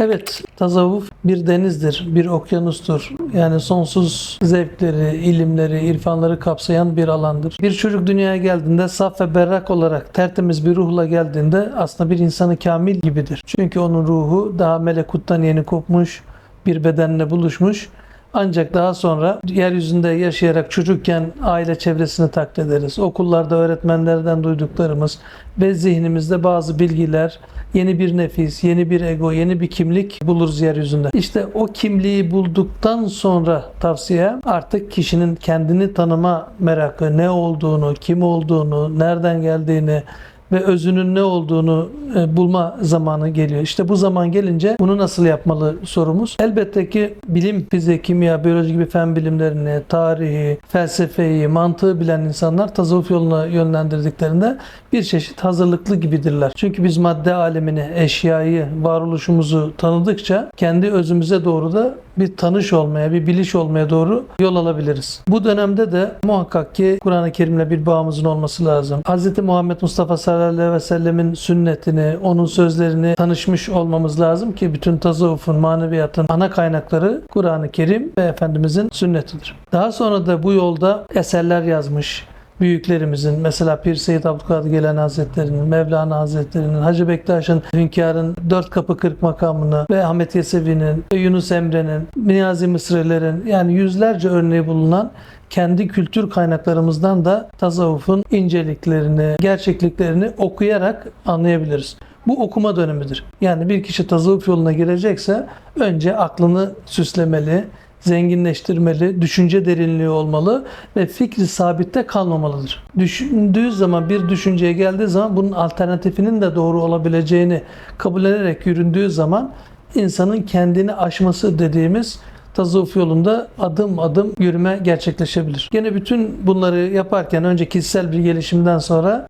Evet, tasavvuf bir denizdir, bir okyanustur. Yani sonsuz zevkleri, ilimleri, irfanları kapsayan bir alandır. Bir çocuk dünyaya geldiğinde saf ve berrak olarak tertemiz bir ruhla geldiğinde aslında bir insanı kamil gibidir. Çünkü onun ruhu daha melekuttan yeni kopmuş, bir bedenle buluşmuş. Ancak daha sonra yeryüzünde yaşayarak çocukken aile çevresini taklit ederiz. Okullarda öğretmenlerden duyduklarımız ve zihnimizde bazı bilgiler, yeni bir nefis, yeni bir ego, yeni bir kimlik buluruz yeryüzünde. İşte o kimliği bulduktan sonra tavsiye artık kişinin kendini tanıma merakı, ne olduğunu, kim olduğunu, nereden geldiğini, ve özünün ne olduğunu e, bulma zamanı geliyor. İşte bu zaman gelince bunu nasıl yapmalı sorumuz. Elbette ki bilim, fizik, kimya, biyoloji gibi fen bilimlerini, tarihi, felsefeyi, mantığı bilen insanlar tasavvuf yoluna yönlendirdiklerinde bir çeşit hazırlıklı gibidirler. Çünkü biz madde alemini, eşyayı, varoluşumuzu tanıdıkça kendi özümüze doğru da bir tanış olmaya, bir biliş olmaya doğru yol alabiliriz. Bu dönemde de muhakkak ki Kur'an-ı Kerim'le bir bağımızın olması lazım. Hz. Muhammed Mustafa sallallahu aleyhi ve sellemin sünnetini, onun sözlerini tanışmış olmamız lazım ki bütün tasavvufun, maneviyatın ana kaynakları Kur'an-ı Kerim ve Efendimizin sünnetidir. Daha sonra da bu yolda eserler yazmış, büyüklerimizin mesela Pir Seyyid Abdülkadir Gelen Hazretleri'nin, Mevlana Hazretleri'nin, Hacı Bektaş'ın, Hünkâr'ın Dört Kapı Kırk makamını ve Ahmet Yesevi'nin, Yunus Emre'nin, Niyazi Mısri'lerin yani yüzlerce örneği bulunan kendi kültür kaynaklarımızdan da tasavvufun inceliklerini, gerçekliklerini okuyarak anlayabiliriz. Bu okuma dönemidir. Yani bir kişi tasavvuf yoluna girecekse önce aklını süslemeli, zenginleştirmeli, düşünce derinliği olmalı ve fikri sabitte kalmamalıdır. Düşündüğü zaman bir düşünceye geldiği zaman bunun alternatifinin de doğru olabileceğini kabul ederek yüründüğü zaman insanın kendini aşması dediğimiz tasavvuf yolunda adım adım yürüme gerçekleşebilir. Gene bütün bunları yaparken önce kişisel bir gelişimden sonra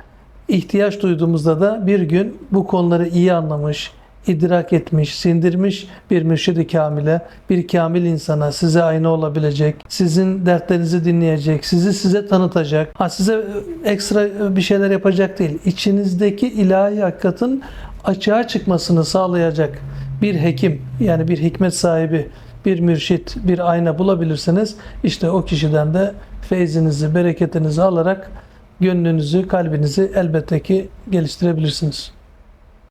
ihtiyaç duyduğumuzda da bir gün bu konuları iyi anlamış, idrak etmiş, sindirmiş bir mürşidi kamile, bir kamil insana size ayna olabilecek, sizin dertlerinizi dinleyecek, sizi size tanıtacak, ha size ekstra bir şeyler yapacak değil, içinizdeki ilahi hakikatin açığa çıkmasını sağlayacak bir hekim, yani bir hikmet sahibi, bir mürşit, bir ayna bulabilirseniz işte o kişiden de feyzinizi, bereketinizi alarak gönlünüzü, kalbinizi elbette ki geliştirebilirsiniz.